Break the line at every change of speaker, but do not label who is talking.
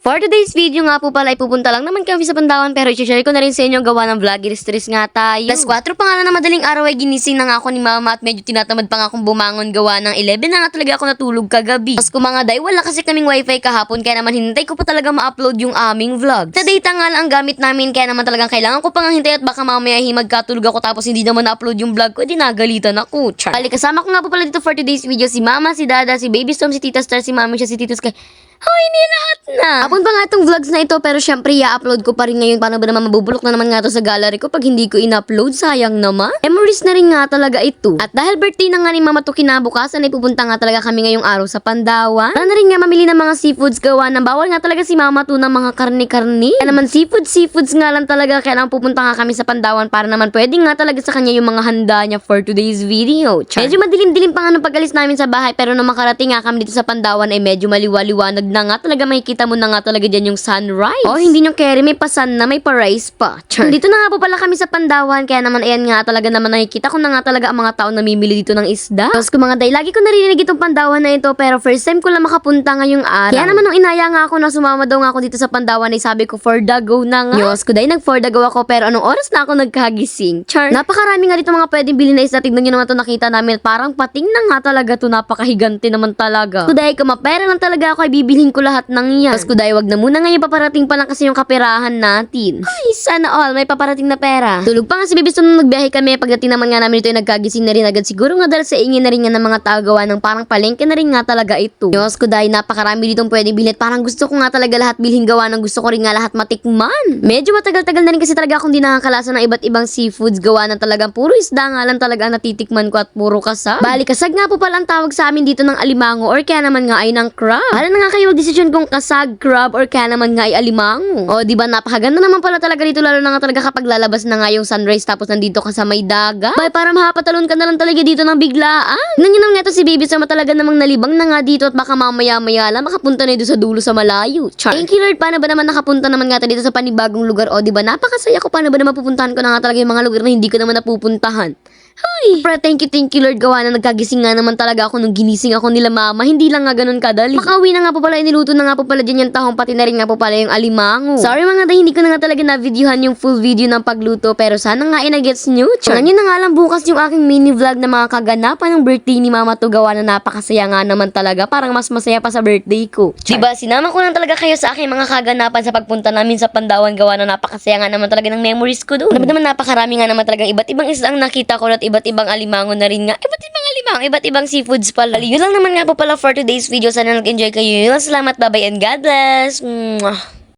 For today's video nga po pala, ipupunta lang naman kami sa Pandawan pero i-share ko na rin sa inyo gawa ng vlogger stress nga tayo. Plus 4 pa nga na madaling araw ay ginising na nga ako ni mama at medyo tinatamad pa nga akong bumangon gawa ng 11 na nga talaga ako natulog kagabi. Tapos kung mga day, wala kasi kaming wifi kahapon kaya naman hintay ko pa talaga ma-upload yung aming vlog. Sa data nga lang ang gamit namin kaya naman talagang kailangan ko pa nga hintay at baka mamaya hi magkatulog ako tapos hindi naman na-upload yung vlog ko, di nagalitan ako. Char. Bali, kasama ko nga po pala dito for today's video si mama, si dada, si baby storm, si tita star, si mami siya, si titus kay Hoy, ni lahat na! Hapon pa nga itong vlogs na ito pero syempre i-upload ko pa rin ngayon. Paano ba naman mabubulok na naman nga to sa gallery ko pag hindi ko in-upload? Sayang naman. Memories na rin nga talaga ito. At dahil birthday na nga ni Mama to kinabukasan ay pupunta nga talaga kami ngayong araw sa Pandawan. Para na rin nga mamili ng mga seafoods gawa ng bawal nga talaga si Mama to ng mga karni-karni. Kaya naman seafood, seafoods nga lang talaga. Kaya naman pupunta nga kami sa Pandawan para naman pwede nga talaga sa kanya yung mga handa niya for today's video. Char. Medyo madilim-dilim pa nga nung pag-alis namin sa bahay pero nung makarating nga kami dito sa Pandawan ay medyo maliwa-liwanag na nga talaga makikita mo na nga talaga dyan yung sunrise. Oh, hindi nyo carry, may pasan na, may pa-rise pa. Char. Dito na nga po pala kami sa Pandawan, kaya naman ayan nga talaga naman nakikita ko na nga talaga ang mga tao namimili dito ng isda. Tapos kung mga day, lagi ko narinig itong Pandawan na ito, pero first time ko lang makapunta ngayong araw. Kaya naman nung inaya nga ako na sumama daw nga ako dito sa Pandawan, ay sabi ko for the go na nga. Diyos ko day, nag for the go ako, pero anong oras na ako nagkagising? Char. Napakarami nga dito mga pwedeng bilhin na isda. Tignan nyo naman to nakita namin. Parang pating na nga talaga to. Napakahigante naman talaga. Kuday, kung mapera lang talaga ako, ay bibilhin ko lahat ng yan. Tapos kuday, wag na muna ngayon paparating pa lang kasi yung kaperahan natin. Ay, sana all, may paparating na pera. Tulog pa nga si Stone nung nagbiyahe kami. Pagdating naman nga namin ito, ay nagkagising na rin agad. Siguro nga dahil sa ingin na rin nga ng mga tao gawa ng parang palengke na rin nga talaga ito. Diyos ko dahil napakarami ditong pwedeng bilhin. Parang gusto ko nga talaga lahat bilhin gawa ng gusto ko rin nga lahat matikman. Medyo matagal-tagal na rin kasi talaga akong di nakakalasa ng iba't ibang seafoods gawa ng talagang puro isda nga lang talaga ang natitikman ko at puro kasag. Bali, kasag nga po pala ang tawag sa amin dito ng alimango or kaya naman nga ay ng crab. Para na nga kayo magdesisyon kung kasag, crab or kaya naman nga ay alimango. O, di ba napakaganda naman pala talaga dito lalo na nga talaga kapag lalabas na nga yung sunrise tapos nandito ka sa may daga. Bay, para mahapatalon ka na lang talaga dito ng biglaan. Nangyay naman nga to si baby sa talaga namang nalibang na nga dito at baka mamaya-maya lang makapunta na dito sa dulo sa malayo. Char. Thank you Lord, paano ba naman nakapunta naman nga dito sa panibagong lugar? O, di ba napakasaya ko paano ba naman pupuntahan ko na nga talaga yung mga lugar na hindi ko naman napupuntahan. Hoy! Pra, thank you, thank you Lord. Gawa na nagkagising nga naman talaga ako nung ginising ako nila mama. Hindi lang nga ganun kadali. Makauwi na nga po pala, iniluto na nga po pala dyan yung tahong, pati na rin nga po pala yung alimango. Sorry mga day, hindi ko na nga talaga na-videohan yung full video ng pagluto. Pero sana nga inagets nyo. Char. Yun na nga lang bukas yung aking mini vlog na mga kaganapan ng birthday ni mama to gawa na napakasaya nga naman talaga. Parang mas masaya pa sa birthday ko. Diba, sinama ko lang talaga kayo sa aking mga kaganapan sa pagpunta namin sa Pandawan gawa na napakasaya nga naman talaga ng memories ko doon. Naman napakarami nga naman talagang iba't ibang isda ang nakita ko at iba't ibang alimango na rin nga. Iba't ibang alimango, iba't ibang seafoods pala. Yun lang naman nga po pala for today's video. Sana nag-enjoy kayo. Yun lang, salamat, bye-bye, and God bless. Mwah.